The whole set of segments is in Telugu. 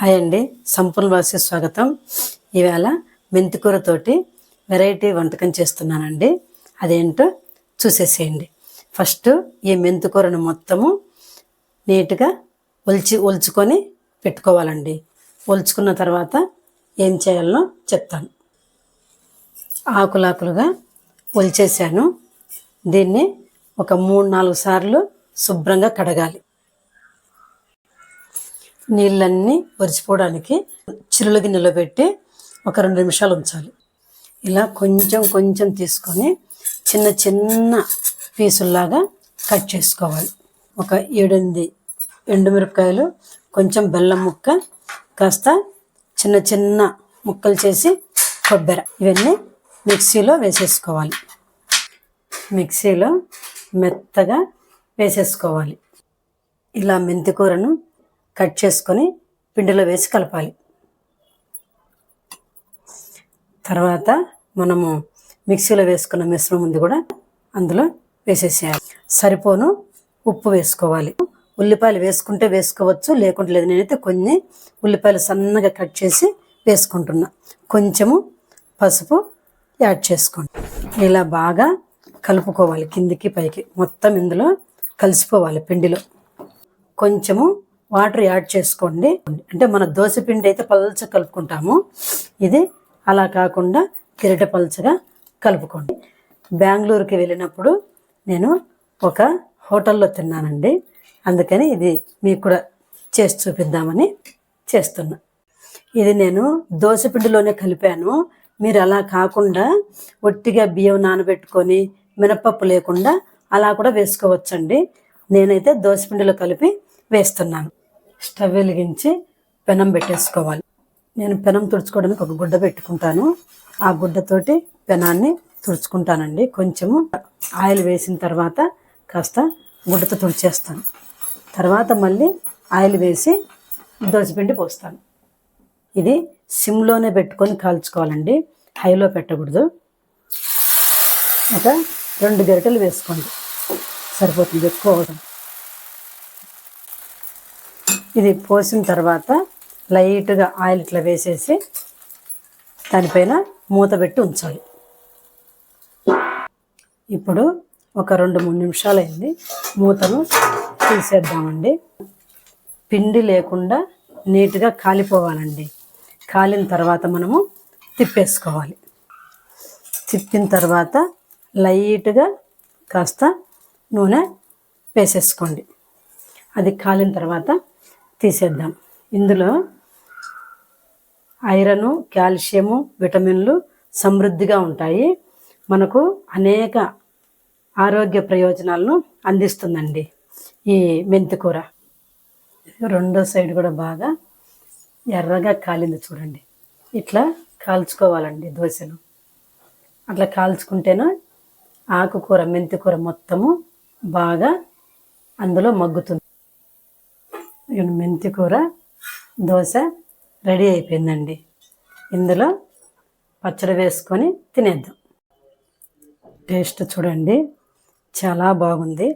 హాయ్ అండి. సంపూర్ణ వాసి స్వాగతం. ఈవేళ మెంతికూరతోటి వెరైటీ వంటకం చేస్తున్నానండి. అదేంటో చూసేసేయండి. ఫస్ట్ ఈ మెంతికూరను మొత్తము నీట్గా ఒలిచి ఒలుచుకొని పెట్టుకోవాలండి. ఒలుచుకున్న తర్వాత ఏం చేయాలనో చెప్తాను. ఆకులాకులుగా ఒలిచేసాను దీన్ని ఒక మూడు నాలుగు సార్లు శుభ్రంగా కడగాలి. నీళ్ళన్నీ ఒరిచిపోవడానికి చిరుల గిన్నెలో పెట్టి ఒక రెండు నిమిషాలు ఉంచాలి. ఇలా కొంచెం కొంచెం తీసుకొని చిన్న చిన్న పీసుల్లాగా కట్ చేసుకోవాలి. ఒక ఏడెనిమిది ఎండుమిరపకాయలు కొంచెం బెల్లం ముక్క కాస్త చిన్న చిన్న ముక్కలు చేసి కొబ్బరి ఇవన్నీ మిక్సీలో వేసేసుకోవాలి. మిక్సీలో మెత్తగా వేసేసుకోవాలి. ఇలా మెంతికూరను కట్ చేసుకొని పిండిలో వేసి కలపాలి. తర్వాత మనము మిక్సీలో వేసుకున్న మిశ్రమం ఉంది కూడా అందులో వేసేసేయాలి. సరిపోను ఉప్పు వేసుకోవాలి. ఉల్లిపాయలు వేసుకుంటే వేసుకోవచ్చు లేకుంటే లేదు. నేనైతే కొన్ని ఉల్లిపాయలు సన్నగా కట్ చేసి వేసుకుంటున్నా. కొంచెము పసుపు యాడ్ చేసుకోండి. ఇలా బాగా కలుపుకోవాలి కిందికి పైకి. మొత్తం ఇందులో కలిసిపోవాలి పిండిలో. కొంచెము వాటర్ యాడ్ చేసుకోండి. అంటే మన దోశ పిండి అయితే పలుచ కలుపుకుంటాము. ఇది అలా కాకుండా కిరట పలుచగా కలుపుకోండి. బెంగళూరుకి వెళ్ళినప్పుడు నేను ఒక హోటల్లో తిన్నానండి. అందుకని ఇది మీకు కూడా చేసి చూపిద్దామని చేస్తున్నా. ఇది నేను దోశ పిండిలోనే కలిపాను. మీరు అలా కాకుండా ఒట్టిగా బియ్యం నానబెట్టుకొని మినపప్పు లేకుండా అలా కూడా వేసుకోవచ్చండి. నేనైతే దోశ పిండిలో కలిపి వేస్తున్నాను. స్టవ్ వెలిగించి పెనం పెట్టేసుకోవాలి. నేను పెనం తుడుచుకోవడానికి ఒక గుడ్డ పెట్టుకుంటాను. ఆ గుడ్డతోటి పెనాన్ని తుడుచుకుంటానండి. కొంచెము ఆయిల్ వేసిన తర్వాత కాస్త గుడ్డతో తుడిచేస్తాను. తర్వాత మళ్ళీ ఆయిల్ వేసి దోసపిండి పోస్తాను. ఇది సిమ్లోనే పెట్టుకొని కాల్చుకోవాలండి. హైలో పెట్టకూడదు. ఒక రెండు గరిటెలు వేసుకోండి. సరిపోతుంది. ఎక్కువ అవసరం. ఇది పోసిన తర్వాత లైట్గా ఆయిల్ ఇట్లా వేసేసి దానిపైన మూత పెట్టి ఉంచాలి. ఇప్పుడు ఒక రెండు మూడు నిమిషాలు అయింది మూతను తీసేద్దామండి. పిండి లేకుండా నీట్గా కాలిపోవాలండి. కాలిన తర్వాత మనము తిప్పేసుకోవాలి. తిప్పిన తర్వాత లైట్గా కాస్త నూనె వేసేసుకోండి. అది కాలిన తర్వాత తీసేద్దాం. ఇందులో ఐరను కాల్షియము విటమిన్లు సమృద్ధిగా ఉంటాయి. మనకు అనేక ఆరోగ్య ప్రయోజనాలను అందిస్తుందండి ఈ మెంతికూర రెండో సైడ్ కూడా బాగా ఎర్రగా కాలింది చూడండి. ఇట్లా కాల్చుకోవాలండి దోశలు. అట్లా కాల్చుకుంటేనే ఆకుకూర మెంతికూర మొత్తము బాగా అందులో మగ్గుతుంది. మెంతి కూర దోశ రెడీ అయిపోయిందండి. ఇందులో పచ్చడి వేసుకొని తినేద్దాం. టేస్ట్ చూడండి. చాలా బాగుంది.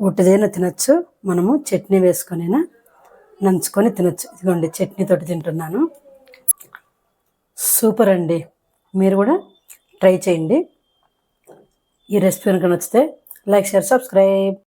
ఉట్టిదైనా తినచ్చు. మనము చట్నీ వేసుకొనైనా నంచుకొని తినచ్చు. ఇదిగోండి చట్నీతోటి తింటున్నాను. సూపర్ అండి. మీరు కూడా ట్రై చేయండి. ఈ రెసిపీ కనుక నచ్చితే లైక్ షేర్ సబ్స్క్రైబ్.